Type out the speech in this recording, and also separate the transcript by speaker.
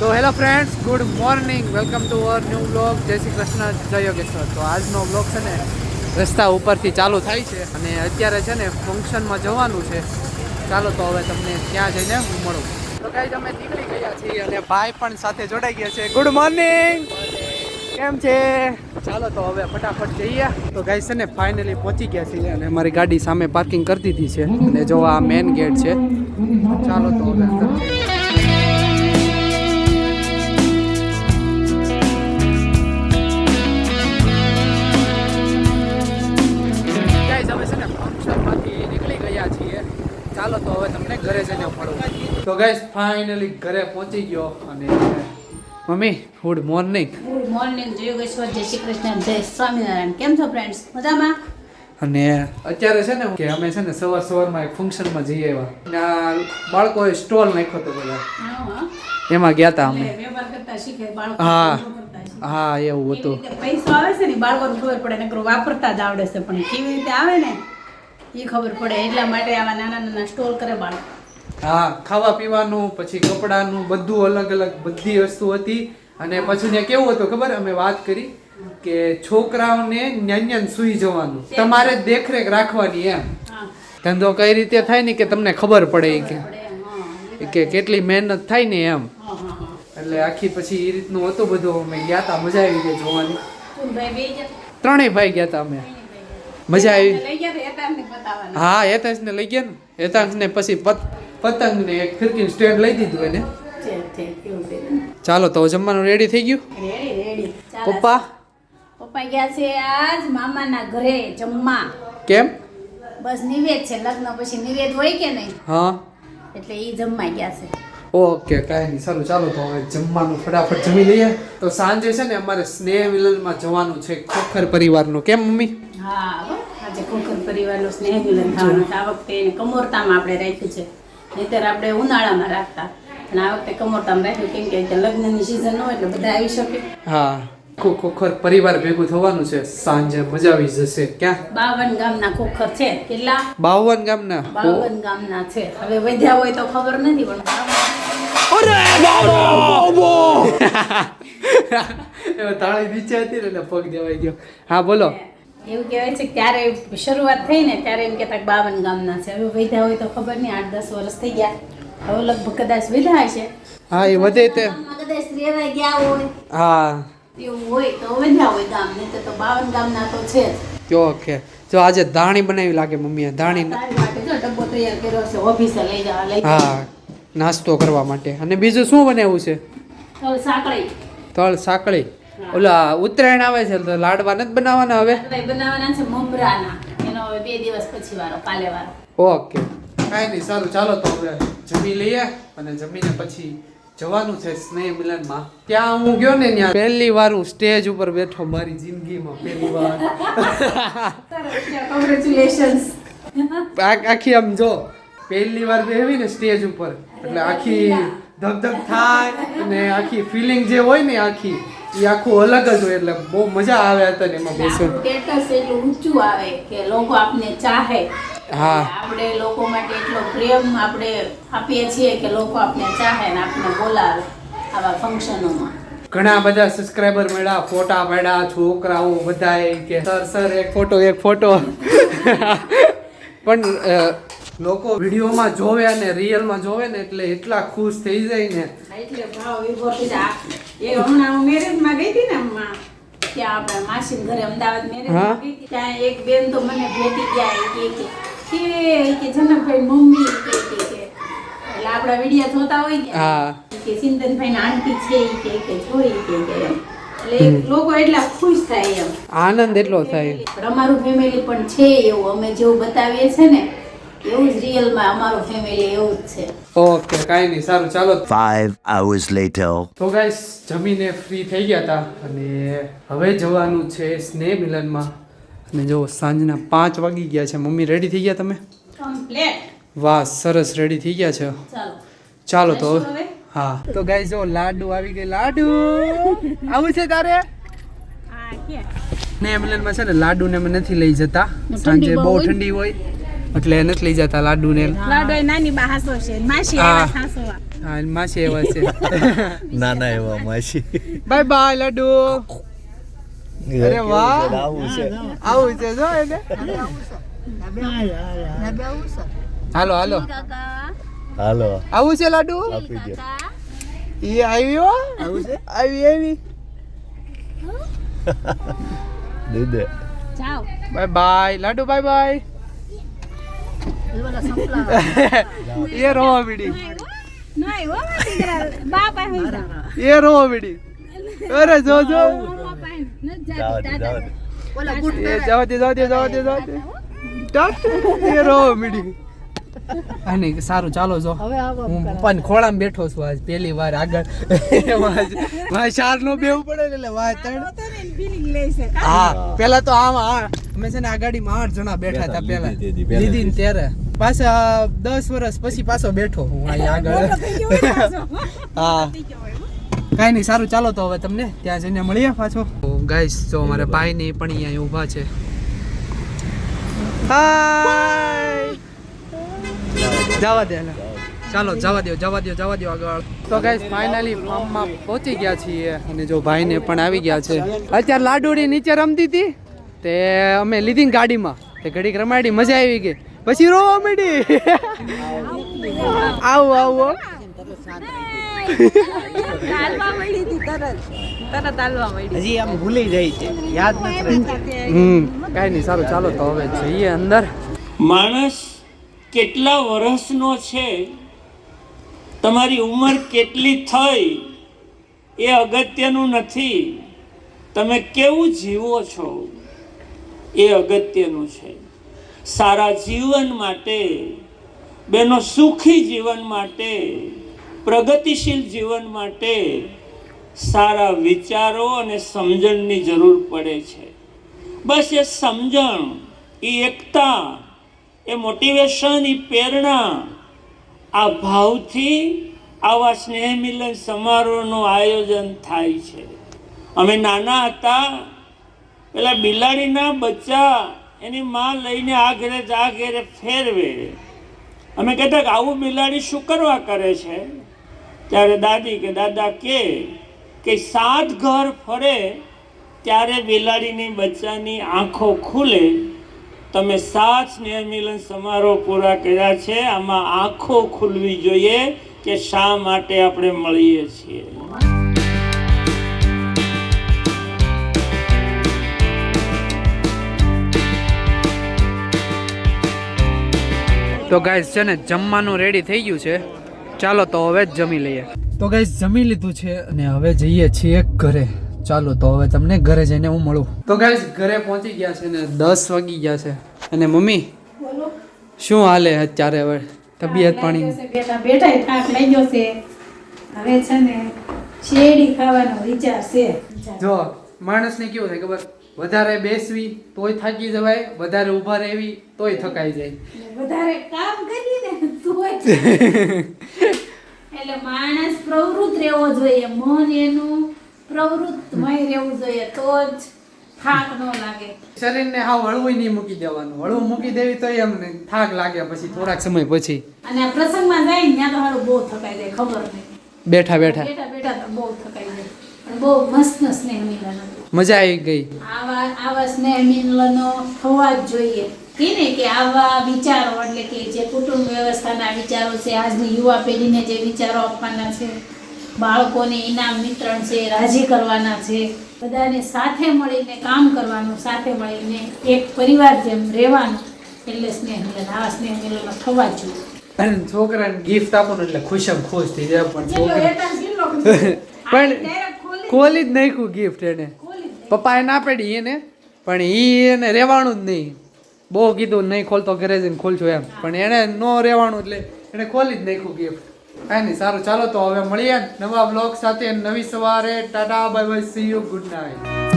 Speaker 1: તો hello friends, good morning. Welcome to our new blog જય શ્રી કૃષ્ણ, જય યોગેશ્વર. તો આજનો બ્લોગ છે ને રસ્તા ઉપરથી ચાલુ થાય છે અને અત્યારે છે ને ફંક્શનમાં જવાનું છે. ચાલો તો હવે તમને ત્યાં જઈને હું મળું. તો કાંઈ અમે નીકળી ગયા છીએ અને ભાઈ પણ સાથે જોડાઈ ગયા છે. Good morning. કેમ છે? ચાલો તો હવે ફટાફટ જઈએ. તો ગાઈ છે ને ફાઇનલી પહોંચી ગયા છીએ અને અમારી ગાડી સામે પાર્કિંગ કરી દીધી છે. અને જો આ મેન ગેટ છે, ચાલો તો હવે તો ગાઈસ ફાઇનલી ઘરે પહોંચી ગયો અને mummy good morning
Speaker 2: good morning જય યોગેશ્વર જય શ્રી કૃષ્ણ જય સ્વામિનારાયણ. કેમ છો ફ્રેન્ડ્સ મજામાં?
Speaker 1: અને અત્યારે છે ને કે અમે છે ને સવાર સવારમાં એક ફંક્શનમાં જઈએ આવ્યા. આ બાળકોએ સ્ટોલ નાખ્યો હતો બધા. એમાં ગયા હતા અમે.
Speaker 2: વ્યવહાર કરતા શીખે બાળકો
Speaker 1: હા. હા એવું હતું.
Speaker 2: પૈસા પૈસો આવે છે ને બાળકોને ખબર પડે નકર વાપરતા જ આવડે છે પણ કેવી રીતે આવે ને એ ખબર પડે. એટલા માટે આવા નાના નાના સ્ટોલ કરે બાળકો.
Speaker 1: હા ખાવા પીવાનું પછી કપડાનું બધું અલગ અલગ બધી વસ્તુ હતી. અને પછી ત્યાં કેવું હતું ખબર? અમે વાત કરી કે છોકરાઓને ન્યાન્યાન સુઈ જવાનું. તમારે દેખરેખ રાખવાની એમ. ધંધો કઈ રીતે થાય ને કે તમને ખબર પડે કે? કે કેટલી મહેનત થાય ને એમ. એટલે આખી પછી એ રીતનું હતું બધું. અમે ગયા હતા મજા આવી ગઈ જોવાની. ત્રણેય ભાઈ ગયા હતા અમે. મજા આવી. હા હેતાંશને લઈ ગયા ને. હેતાંશને પછી પત પતંગને એક ફિરકીનું સ્ટેન્ડ લઈ દીધું એને. ચાલો તો જમવાનું રેડી થઈ ગયું?
Speaker 2: રેડી રેડી
Speaker 1: પપ્પા?
Speaker 2: પપ્પા ગયા છે આજ મામાના ઘરે જમવા.
Speaker 1: કેમ?
Speaker 2: બસ નિવેદ છે લગ્ન પછી નિવેદ હોય કે નહીં?
Speaker 1: હા.
Speaker 2: એટલે એ જમવા ગયા છે.
Speaker 1: ઓકે કાંઈ નહીં. સારું ચાલો તો હવે જમવાનું ફટાફટ જમી લઈએ. તો સાંજે છે ને અમારે સ્નેહ મિલનમાં જવાનું છે ખોખર પરિવારનું. કેમ મમ્મી?
Speaker 2: હા આજે ખોખર પરિવારનો સ્નેહ મિલન થવાનું છે. આ વખતે એને કમોરતામાં આપણે રાખ્યું છે. નહીંતર આપણે ઉનાળામાં રાખતા. પણ આ વખતે કમોરતામાં રાખ્યું કેમ કે લગ્નની સિઝન ન હોય એટલે બધા આવી શકે.
Speaker 1: હા ખોખર પરિવાર ભેગું થવાનું છે. સાંજે મજા આવી જશે. ક્યાં?
Speaker 2: બાવન ગામના ખોખર છે. કેટલા?
Speaker 1: બાવન ગામના?
Speaker 2: બાવન ગામના છે. હવે વધ્યા હોય તો ખબર નથી પણ
Speaker 1: એમાં તાળી નીચે હતી ને પગ દેવાઈ ગયો. હા બોલો.
Speaker 2: એવું કહેવાય છે કે ત્યારે શરૂઆત થઈ ને ત્યારે એમ કહેતા કે બાવન ગામના છે. હવે વધ્યા હોય તો ખબર નહીં આઠ દસ વર્ષ થઈ ગયા. હવે લગભગ કદાચ વધ્યા હશે.
Speaker 1: હા એ વધે તે.
Speaker 2: કદાચ રહેવા ગયા હોય
Speaker 1: હા.
Speaker 2: એવું હોય તો વધ્યા હોય ગામ નહીં તો બાવન ગામના તો છે જ.
Speaker 1: ઓકે જો આજે ધાણી બનાવી લાગે મમ્મીએ ધાણી
Speaker 2: જો ડબ્બો તૈયાર કર્યો છે ઓફિસે લઈ જવા લઈ
Speaker 1: હા નાસ્તો કરવા માટે. અને બીજું શું બનાવ્યું છે?
Speaker 2: તળ સાંકળી.
Speaker 1: તળ સાંકળી. ઓલા ઉત્તરાયણ આવે છે તો લાડવા નથી બનાવવાના હવે?
Speaker 2: બનાવવાના છે મમરાના. એનો હવે બે દિવસ પછી વારો કાલે વારો.
Speaker 1: ઓકે. કાંઈ નહીં સારું ચાલો તો હવે જમી લઈએ અને જમીને પછી જવાનું છે સ્નેહ મિલનમાં. ત્યાં હું ગયો ને ત્યાં પહેલી વાર હું સ્ટેજ ઉપર બેઠો મારી જિંદગીમાં પહેલી વાર.
Speaker 2: કોંગ્રેચ્યુલેશન્સ
Speaker 1: આખી આમ જો પહેલી વાર બેહવી ને સ્ટેજ ઉપર. એટલે આખી ધક ધક થાય અને આખી ફિલિંગ જે હોય ને આખી. એ આખું અલગ જ હોય એટલે બહુ મજા આવે હતા ને એમાં બેસવાની.
Speaker 2: સ્ટેટસ એટલું ઊંચું આવે કે લોકો આપને ચાહે.
Speaker 1: હા.
Speaker 2: આપણે લોકો માટે એટલો પ્રેમ આપણે આપીએ છીએ કે લોકો આપને ચાહે ને આપને બોલાવે આવા ફંક્શનોમાં
Speaker 1: ઘણા બધા સબસ્ક્રાઇબર મળ્યા ફોટા પડ્યા છોકરાઓ બધાએ કે સર સર એક ફોટો એક ફોટો પણ લોકો વિડીયોમાં જોવે અને રિયલમાં જોવે ને એટલે એટલા ખુશ થઈ જાય ને.
Speaker 2: એટલે ભાવ જાય. એ હમણાં હું મેરેજમાં ગઈ હતી ને હમણાં ત્યાં આપણે માસીન ઘરે અમદાવાદ મેરેજ ગઈ ત્યાં એક બેન તો મને ભેટી ગયા કે કે કે કે જનકભાઈ મમ્મી કે કે કે એટલે આપણા વીડિયો જોતા હોય ને
Speaker 1: હા.
Speaker 2: કે સિંદનભાઈ ના આંટી છે કે કે જોઈ કે કે લોકો એટલા ખુશ થાય એમ.
Speaker 1: આનંદ એટલો થાય.
Speaker 2: અમારું ફેમિલી પણ છે એવું અમે જેવું બતાવીએ છે ને એવું જ રિયલમાં અમારું ફેમિલી એવું જ છે.
Speaker 1: ઓકે કાંઈ નહીં સારું ચાલો.
Speaker 3: Five hours later.
Speaker 1: તો ગાઈસ જમીને ફ્રી થઈ ગયા હતા અને હવે જવાનું છે સ્નેહ મિલનમાં. અને જો સાંજના પાંચ વાગી ગયા છે. મમ્મી રેડી થઈ ગયા તમે?
Speaker 2: કમ્પ્લેટ
Speaker 1: વાહ સરસ રેડી થઈ ગયા છે.
Speaker 2: ચાલો.
Speaker 1: ચાલો તો
Speaker 2: હવે?
Speaker 1: હા. તો ગાઈસ જો લાડુ આવી ગઈ. લાડુ! આવું છે તારે?
Speaker 2: હા
Speaker 1: ને મિલનમાં છે ને લાડુ ને અમે નથી લઈ જતા. સાંજે
Speaker 2: બહુ
Speaker 1: ઠંડી હોય. એટલે એને નથી લઈ જતા લાડુ ને.
Speaker 2: લાડુ એ નાની બા હાસો છે. માસી
Speaker 1: હા.
Speaker 2: આવ્યા
Speaker 1: હા માસી એવા છે.
Speaker 4: નાના એવા માસી.
Speaker 1: Bye bye Ladu. અરે વાહ.
Speaker 4: આવું છે.
Speaker 1: આવું છે જો એને. હાલો હાલો.
Speaker 4: હાલો.
Speaker 1: આવું છે લાડુ?
Speaker 4: એ આવ્યો
Speaker 1: એ છે? આવી આવી.
Speaker 4: દે
Speaker 2: દે.
Speaker 1: Bye bye Ladu bye bye. એ રોવા બીડી. એ રોવા બીડી અરે જો જો.
Speaker 4: જાવ
Speaker 2: જાતી,
Speaker 4: દે. જાવ દે
Speaker 1: જવા દે જવા દે એ રોવા બીડી આ સારું ચાલો જો. હું પપ્પાની ખોળામાં બેઠો છું આજ પહેલી વાર આગળ. મારે ચાર નો બેવું પડે એટલે વાહ ત્રણ
Speaker 2: તો ને એની feeling લે છે, કા?
Speaker 1: હા પેલા તો આમ અમે છે ને આ ગાડીમાં આઠ જણા બેઠા હતા પેલા દીદી ને ત્યારે. પાછા દસ વર્ષ પછી પાછો બેઠો હું અહીંયા આગળ. હા. કાંઈ નહીં સારું ચાલો તો હવે તમને ત્યાં જઈને મળીએ પાછો. ગાઈસ જો મારા ભાઈ ને પણ અહીંયા ઊભા છે. જવા દે ચાલો જવા દો જવા દો જવા દો આગળ. તો ગાઈસ ફાઇનલી ફાર્મમાં પહોંચી ગયા છીએ અને જો ભાઈને પણ આવી ગયા છે. અત્યારે લાડુડી નીચે રમતી હતી. તે અમે લીધી ગાડીમાં. તે ઘડીક રમાડી મજા આવી ગઈ. પછી રોવા માંડી. આવું આવું
Speaker 2: હાલવા માંડી હતી તરત. તરત હાલવા માંડી.
Speaker 5: હજી આમ ભૂલી જાય છે. યાદ નથી
Speaker 1: હમ. કાંઈ નહીં સારું ચાલો તો હવે જઈએ અંદર.
Speaker 6: માણસ કેટલા વર્ષનો છે? તમારી ઉંમર કેટલી થઈ? એ અગત્યનું નથી. તમે કેવું જીવો છો? એ અગત્યનું છે. સારા જીવન માટે, બેનો સુખી જીવન માટે, પ્રગતિશીલ જીવન માટે સારા વિચારો અને સમજણની જરૂર પડે છે. બસ એ સમજણ એ એકતા, એ મોટિવેશન એ પ્રેરણા, આ ભાવથી આવા સ્નેહ મિલન સમારોહનું આયોજન થાય છે. અમે નાના હતા, પેલા બિલાડીના બચ્ચા એની માં લઈને આ ઘરે આ ઘેરે ફેરવે. અમે કહેતા કે આવું બિલાડી શું કરવા કરે છે? ત્યારે દાદી કે, દાદા, કે કે સાત ઘર ફરે ત્યારે બિલાડીની બચ્ચાની આંખો ખુલે. તમે સાત સ્નેહમિલન સમારોહ પૂરા કર્યા છે, આમાં આંખો ખુલવી જોઈએ કે શા માટે આપણે મળીએ છીએ?
Speaker 1: તો ગાઈસ છે ને જમવાનું રેડી થઈ ગયું છે. ચાલો તો હવે જ જમી લઈએ. તો ગાઈસ જમી લીધું છે અને હવે જઈએ છીએ ઘરે. ચાલો તો હવે તમને ઘરે જઈને હું મળું. તો ગાઈસ ઘરે પહોંચી ગયા છે ને દસ વાગી ગયા છે. અને મમ્મી શું હાલે અત્યારે હવે? તબિયત પાણી?
Speaker 2: બેટા બેઠા થાક લઈ ગયો છે. હવે છે ને શેરડી ખાવાનો વિચાર છે.
Speaker 1: જો માણસને કેવું થાય ખબર? વધારે બેસવી તોય થાકી જવાય વધારે ઊભા રહેવી તોય થકાઈ જાય.
Speaker 2: વધારે કામ કરીએ ને તોય એટલે માણસ પ્રવૃત્ત રહેવો જોઈએ મન એનું પ્રવૃત્તમય રહેવું જોઈએ તો જ થાક ન લાગે.
Speaker 1: શરીરને હાવ હળવું નહીં મૂકી દેવાનું. હળવું મૂકી દેવી તોય એમને થાક લાગે પછી થોડાક સમય પછી.
Speaker 2: અને પ્રસંગમાં જાય ને ત્યાં તો હારું બહુ થકાઈ જાય ખબર નહીં.
Speaker 1: બેઠા બેઠા.
Speaker 2: બેઠા બેઠા તો બહુ થકાઈ બહુ મસ્ત સ્નેહ મિલન
Speaker 1: મજા આવી ગઈ.
Speaker 2: આવા આવા સ્નેહ મિલનો થવા જ જોઈએ. કે કે આવા વિચારો એટલે કે જે કુટુંબ વ્યવસ્થાના વિચારો છે આજની યુવા પેઢીને જે વિચારો આપવાના છે બાળકોને ઇનામ વિતરણ છે રાજી કરવાના છે બધાને સાથે મળીને કામ કરવાનું સાથે મળીને એક પરિવાર જેમ રહેવાનું એટલે સ્નેહ મિલન આવા સ્નેહ મિલનો થવા જ જોઈએ.
Speaker 1: અને છોકરાને ગિફ્ટ આપો એટલે ખુશમ ખુશ થઈ જાય પણ છોકરા પણ
Speaker 2: ખોલી-
Speaker 1: જ નાખ્યું ગિફ્ટ એને. પપ્પાએ ના પડી એને પણ એ એને રહેવાનું જ નહીં. બહુ કીધું નહીં ખોલતો ઘરે જઈને ખોલજો એમ. પણ એને ન રહેવાનું એટલે એને ખોલી જ નાખ્યું ગિફ્ટ કાંઈ નહીં સારું. ચાલો તો હવે મળીએ નવા બ્લોગ સાથે નવી સવારે. Tata bye bye see you good night